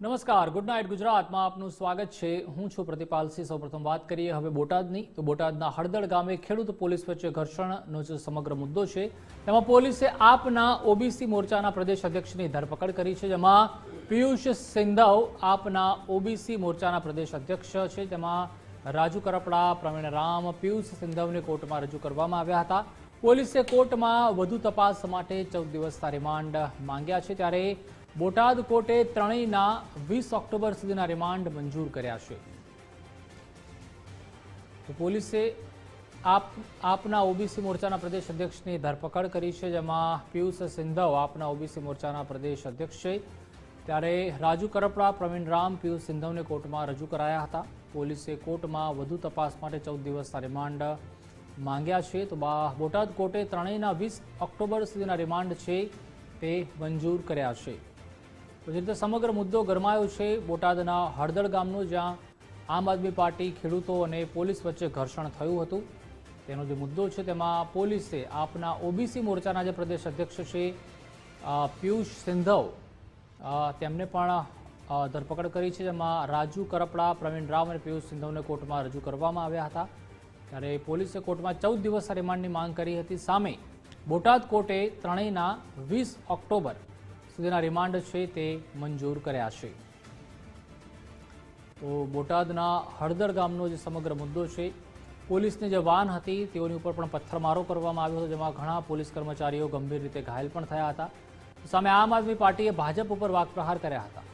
નમસ્કાર, good night ગુજરાતમાં આપનું સ્વાગત છે. હું છું પ્રતિપાલસિંહ સૌપ્રથમ વાત કરીએ હવે બોટાદની. તો બોટાદના હળદળ ગામે ખેડૂત પોલીસ વચ્ચે ઘર્ષણનો જે સમગ્ર મુદ્દો છે. તેમાં પોલીસે આપના ઓબીસી મોરચાના પ્રદેશ અધ્યક્ષની ધરપકડ કરી છે. જેમાં પિયુષ સિંધવ આપના ઓબીસી મોરચાના પ્રદેશ અધ્યક્ષ છે. તેમાં રાજુ કરપડા, પ્રવીણ રામ, પિયુષ સિંધવને કોર્ટમાં રજૂ કરવામાં આવ્યા હતા. પોલીસે કોર્ટમાં વધુ તપાસ માટે ચૌદ દિવસના રિમાન્ડ માંગ્યા છે. ત્યારે બોટાદ કોર્ટે ત્રણેયના વીસ ઓક્ટોબર સુધીના રિમાન્ડ મંજૂર કર્યા છે. તો પોલીસે આપ, આપના ઓબીસી મોરચાના પ્રદેશ અધ્યક્ષની ધરપકડ કરી છે, જેમાં પિયુષ સિંધવ આપના ઓબીસી મોરચાના પ્રદેશ અધ્યક્ષ છે. ત્યારે રાજુ કરપડા, પ્રવીણ રામ, પિયુષ સિંધવને કોર્ટમાં રજૂ કરાયા હતા. પોલીસે કોર્ટમાં વધુ તપાસ માટે ચૌદ દિવસના રિમાન્ડ માંગ્યા છે. તો બોટાદ કોર્ટે ત્રણેયના વીસ ઓક્ટોબર સુધીના રિમાન્ડ છે તે મંજૂર કર્યા છે. તો રીતે સમગ્ર મુદ્દો ગરમાયો છે. બોટાદના હળદળ ગામનો જ્યાં આમ આદમી પાર્ટી ખેડૂતો અને પોલીસ વચ્ચે ઘર્ષણ થયું હતું. તેનો જે મુદ્દો છે તેમાં પોલીસે આપના ઓબીસી મોરચાના જે પ્રદેશ અધ્યક્ષ છે પિયુષ સિંધવ તેમને પણ ધરપકડ કરી છે. જેમાં રાજુ કરપડા, પ્રવીણ રાવ અને પિયુષ સિંધવને કોર્ટમાં રજૂ કરવામાં આવ્યા હતા. ત્યારે પોલીસે કોર્ટમાં ચૌદ દિવસના રિમાન્ડની માંગ કરી હતી. સામે બોટાદ કોર્ટે ત્રણેયના વીસ ઓક્ટોબર સુધીના રિમાન્ડ છે તે મંજૂર કર્યા છે. તો બોટાદના હળદર ગામનો જે સમગ્ર મુદ્દો છે, પોલીસની જે વાન હતી તેઓની ઉપર પણ પથ્થરમારો કરવામાં આવ્યો હતો, જેમાં ઘણા પોલીસ કર્મચારીઓ ગંભીર રીતે ઘાયલ પણ થયા હતા. સામે આમ આદમી પાર્ટીએ ભાજપ ઉપર વાકપ્રહાર કર્યા હતા.